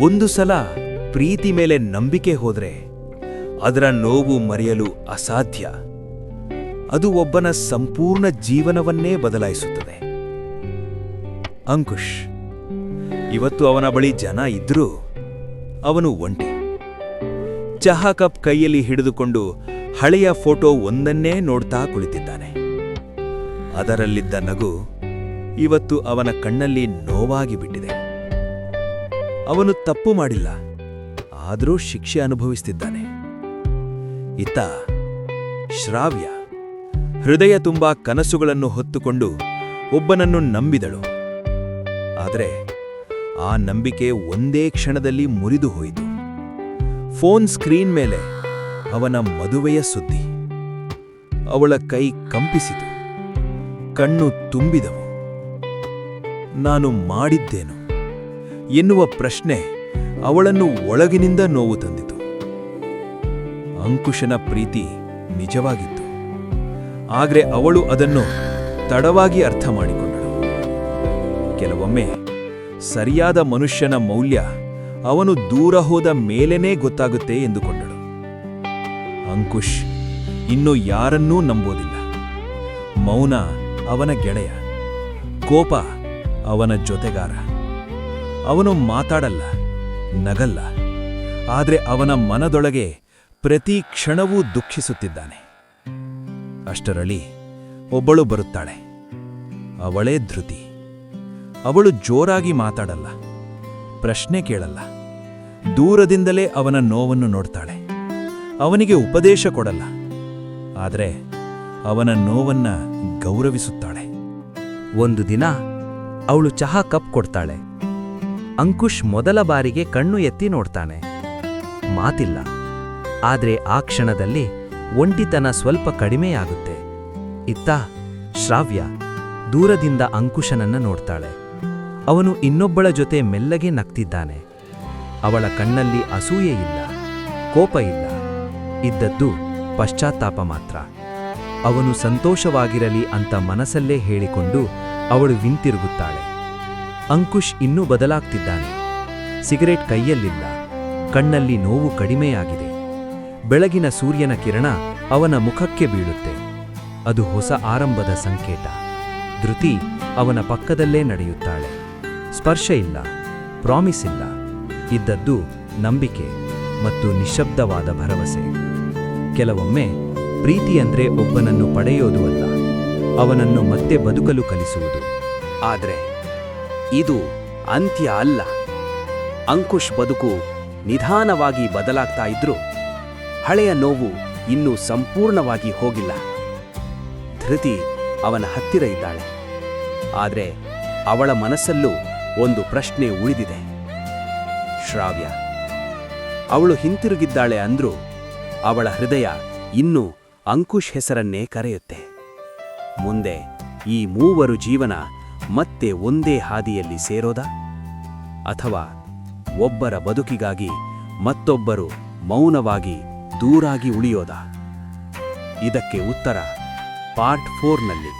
ಒಂದು ಸಲ ಪ್ರೀತಿ ಮೇಲೆ ನಂಬಿಕೆ ಹೋದರೆ ಅದರ ನೋವು ಮರೆಯಲು ಅಸಾಧ್ಯ. ಅದು ಒಬ್ಬನ ಸಂಪೂರ್ಣ ಜೀವನವನ್ನೇ ಬದಲಾಯಿಸುತ್ತದೆ. ಅಂಕುಶ್, ಇವತ್ತು ಅವನ ಬಳಿ ಜನ ಇದ್ರೂ ಅವನು ಒಂಟಿ. ಚಹಾ ಕಪ್ ಕೈಯಲ್ಲಿ ಹಿಡಿದುಕೊಂಡು ಹಳೆಯ ಫೋಟೋ ಒಂದನ್ನೇ ನೋಡ್ತಾ ಕುಳಿತಿದ್ದಾನೆ. ಅದರಲ್ಲಿದ್ದ ನಗು ಇವತ್ತು ಅವನ ಕಣ್ಣಲ್ಲಿ ನೋವಾಗಿ ಬಿಟ್ಟಿದೆ. ಅವನು ತಪ್ಪು ಮಾಡಿಲ್ಲ. ಆದರೂ ಶಿಕ್ಷೆ ಅನುಭವಿಸ್ತಿದ್ದಾನೆ. ಇತ್ತ ಶ್ರಾವ್ಯ ಹೃದಯ ತುಂಬಾ ಕನಸುಗಳನ್ನು ಹೊತ್ತುಕೊಂಡು ಒಬ್ಬನನ್ನು ನಂಬಿದಳು. ಆದರೆ ಆ ನಂಬಿಕೆ ಒಂದೇ ಕ್ಷಣದಲ್ಲಿ ಮುರಿದು ಹೋಯಿತು. ಫೋನ್ ಸ್ಕ್ರೀನ್ ಮೇಲೆ ಅವನ ಮದುವೆಯ ಸುದ್ದಿ. ಅವಳ ಕೈ ಕಂಪಿಸಿತು. ಕಣ್ಣು ತುಂಬಿದವು. ನಾನು ಮಾಡಿದ್ದೇನು? ಎನ್ನುವ ಪ್ರಶ್ನೆ ಅವಳನ್ನು ಒಳಗಿನಿಂದ ನೋವು ತಂದಿತು. ಅಂಕುಶನ ಪ್ರೀತಿ ನಿಜವಾಗಿತ್ತು. ಆದರೆ ಅವಳು ಅದನ್ನು ತಡವಾಗಿ ಅರ್ಥ ಮಾಡಿಕೊಂಡಳು. ಕೆಲವೊಮ್ಮೆ ಸರಿಯಾದ ಮನುಷ್ಯನ ಮೌಲ್ಯ ಅವನು ದೂರ ಹೋದ ಮೇಲೇನೇ ಗೊತ್ತಾಗುತ್ತೆ ಎಂದುಕೊಂಡಳು. ಅಂಕುಶ್ ಇನ್ನು ಯಾರನ್ನೂ ನಂಬೋದಿಲ್ಲ. ಮೌನ ಅವನ ಗೆಳೆಯ, ಕೋಪ ಅವನ ಜೊತೆಗಾರ. ಅವನು ಮಾತಾಡಲ್ಲ, ನಗಲ್ಲ. ಆದರೆ ಅವನ ಮನದೊಳಗೆ ಪ್ರತಿ ಕ್ಷಣವೂ ದುಃಖಿಸುತ್ತಿದ್ದಾನೆ. ಅಷ್ಟರಲ್ಲಿ ಒಬ್ಬಳು ಬರುತ್ತಾಳೆ. ಅವಳೇ ಧೃತಿ. ಅವಳು ಜೋರಾಗಿ ಮಾತಾಡಲ್ಲ, ಪ್ರಶ್ನೆ ಕೇಳಲ್ಲ. ದೂರದಿಂದಲೇ ಅವನ ನೋವನ್ನು ನೋಡ್ತಾಳೆ. ಅವನಿಗೆ ಉಪದೇಶ ಕೊಡಲ್ಲ. ಆದರೆ ಅವನ ನೋವನ್ನ ಗೌರವಿಸುತ್ತಾಳೆ. ಒಂದು ದಿನ ಅವಳು ಚಹಾ ಕಪ್ ಕೊಡ್ತಾಳೆ. ಅಂಕುಶ್ ಮೊದಲ ಬಾರಿಗೆ ಕಣ್ಣು ಎತ್ತಿ ನೋಡ್ತಾನೆ. ಮಾತಿಲ್ಲ. ಆದ್ರೆ ಆ ಕ್ಷಣದಲ್ಲಿ ಒಂಟಿತನ ಸ್ವಲ್ಪ ಕಡಿಮೆಯಾಗುತ್ತೆ. ಇತ್ತ ಶ್ರಾವ್ಯ ದೂರದಿಂದ ಅಂಕುಶನನ್ನ ನೋಡ್ತಾಳೆ. ಅವನು ಇನ್ನೊಬ್ಬಳ ಜೊತೆ ಮೆಲ್ಲಗೆ ನಗ್ತಿದ್ದಾನೆ. ಅವಳ ಕಣ್ಣಲ್ಲಿ ಅಸೂಯೆ ಇಲ್ಲ, ಕೋಪ ಇಲ್ಲ. ಇದ್ದದ್ದು ಪಶ್ಚಾತ್ತಾಪ ಮಾತ್ರ. ಅವನು ಸಂತೋಷವಾಗಿರಲಿ ಅಂತ ಮನಸ್ಸಲ್ಲೇ ಹೇಳಿಕೊಂಡು ಅವಳು ವಿಂತಿರುಗುತ್ತಾಳೆ. ಅಂಕುಶ್ ಇನ್ನೂ ಬದಲಾಗ್ತಿದ್ದಾನೆ. ಸಿಗರೇಟ್ ಕೈಯಲ್ಲಿಲ್ಲ. ಕಣ್ಣಲ್ಲಿ ನೋವು ಕಡಿಮೆಯಾಗಿದೆ. ಬೆಳಗಿನ ಸೂರ್ಯನ ಕಿರಣ ಅವನ ಮುಖಕ್ಕೆ ಬೀಳುತ್ತೆ. ಅದು ಹೊಸ ಆರಂಭದ ಸಂಕೇತ. ಧೃತಿ ಅವನ ಪಕ್ಕದಲ್ಲೇ ನಡೆಯುತ್ತಾಳೆ. ಸ್ಪರ್ಶ ಇಲ್ಲ. ಪ್ರಾಮಿಸ್ ಇಲ್ಲ. ಇದ್ದದ್ದು ನಂಬಿಕೆ ಮತ್ತು ನಿಶಬ್ದವಾದ ಭರವಸೆ. ಕೆಲವೊಮ್ಮೆ ಪ್ರೀತಿ ಅಂದ್ರೆ ಒಬ್ಬನನ್ನು ಪಡೆಯೋದು ಅಲ್ಲ. ಅವನನ್ನು ಮತ್ತೆ ಬದುಕಲು ಕಲಿಸುವುದು. ಆದ್ರೆ ಇದು ಅಂತ್ಯ ಅಲ್ಲ. ಅಂಕುಶ್ ಬದುಕು ನಿಧಾನವಾಗಿ ಬದಲಾಗ್ತಾ ಇದ್ರೂ ಹಳೆಯ ನೋವು ಇನ್ನೂ ಸಂಪೂರ್ಣವಾಗಿ ಹೋಗಿಲ್ಲ. ಧೃತಿ ಅವನ ಹತ್ತಿರ ಇದ್ದಾಳೆ. ಆದರೆ ಅವಳ ಮನಸ್ಸಲ್ಲೂ ಒಂದು ಪ್ರಶ್ನೆ ಉಳಿದಿದೆ. ಶ್ರಾವ್ಯ, ಅವಳು ಹಿಂತಿರುಗಿದ್ದಾಳೆ ಅಂದ್ರೂ ಅವಳ ಹೃದಯ ಇನ್ನೂ ಅಂಕುಶ್ ಹೆಸರನ್ನೇ ಕರೆಯುತ್ತೆ. ಮುಂದೆ ಈ ಮೂವರು ಜೀವನ ಮತ್ತೆ ಒಂದೇ ಹಾದಿಯಲ್ಲಿ ಸೇರೋದಾ? ಅಥವಾ ಒಬ್ಬರ ಬದುಕಿಗಾಗಿ ಮತ್ತೊಬ್ಬರು ಮೌನವಾಗಿ ದೂರಾಗಿ ಉಳಿಯೋದಾ? ಇದಕ್ಕೆ ಉತ್ತರ ಪಾರ್ಟ್ ಫೋರ್ನಲ್ಲಿ.